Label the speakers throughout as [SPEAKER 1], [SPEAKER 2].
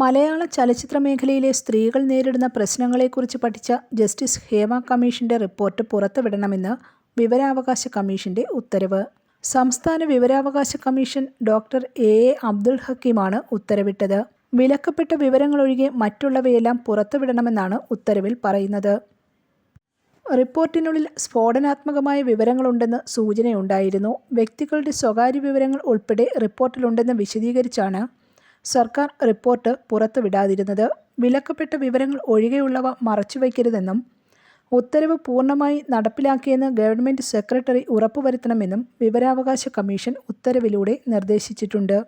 [SPEAKER 1] മലയാള ചലച്ചിത്ര മേഖലയിലെ സ്ത്രീകൾ നേരിടുന്ന പ്രശ്നങ്ങളെക്കുറിച്ച് പഠിച്ച ജസ്റ്റിസ് ഹേമ കമ്മീഷന്റെ റിപ്പോർട്ട് പുറത്തുവിടണമെന്ന് വിവരാവകാശ കമ്മീഷന്റെ ഉത്തരവ്. സംസ്ഥാന വിവരാവകാശ commission doctor A. A. Abdul ഹക്കീമാണ് ഉത്തരവിട്ടത്. വിലക്കപ്പെട്ട വിവരങ്ങളൊഴികെ മറ്റുള്ളവയെല്ലാം പുറത്തുവിടണമെന്നാണ് ഉത്തരവിൽ പറയുന്നത്. റിപ്പോർട്ടിനുള്ളിൽ സ്ഫോടനാത്മകമായ വിവരങ്ങളുണ്ടെന്ന് സൂചനയുണ്ടായിരുന്നു. വ്യക്തികളുടെ സ്വകാര്യ വിവരങ്ങൾ ഉൾപ്പെടെ റിപ്പോർട്ടിലുണ്ടെന്ന് വിശദീകരിച്ചാണ് സർക്കാർ റിപ്പോർട്ട് പുറത്തുവിടാതിരുന്നത് വിലക്കപ്പെട്ട വിവരങ്ങൾ ഒഴികെയുള്ളവ മറച്ചുവെക്കരുതെന്നും ഉത്തരവ് പൂർണമായി നടപ്പിലാക്കിയെന്ന് ഗവൺമെന്റ് സെക്രട്ടറി ഉറപ്പുവരുത്തണമെന്നും വിവരാവകാശ കമ്മീഷൻ ഉത്തരവിലൂടെ നിർദ്ദേശിച്ചിട്ടുണ്ട്.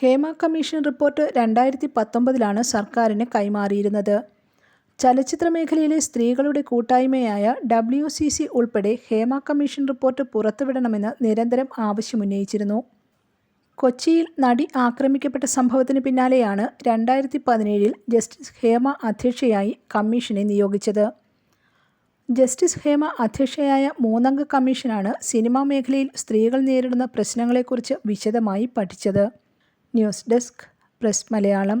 [SPEAKER 1] ഹേമ കമ്മീഷൻ റിപ്പോർട്ട് രണ്ടായിരത്തി പത്തൊമ്പതിലാണ് സർക്കാരിന് കൈമാറിയിരുന്നത്. ചലച്ചിത്ര മേഖലയിലെ സ്ത്രീകളുടെ കൂട്ടായ്മയായ ഡബ്ല്യു സി സി ഉൾപ്പെടെ ഹേമ കമ്മീഷൻ റിപ്പോർട്ട് പുറത്തുവിടണമെന്ന് നിരന്തരം ആവശ്യമുന്നയിച്ചിരുന്നു. കൊച്ചിയിൽ നടി ആക്രമിക്കപ്പെട്ട സംഭവത്തിന് പിന്നാലെയാണ് രണ്ടായിരത്തി പതിനേഴിൽ ജസ്റ്റിസ് ഹേമ അധ്യക്ഷയായി കമ്മീഷനെ നിയോഗിച്ചത്. ജസ്റ്റിസ് ഹേമ അധ്യക്ഷയായ മൂന്നംഗ കമ്മീഷനാണ് സിനിമാ മേഖലയിൽ സ്ത്രീകൾ നേരിടുന്ന പ്രശ്നങ്ങളെക്കുറിച്ച് വിശദമായി പഠിച്ചത്. News desk press Malayalam.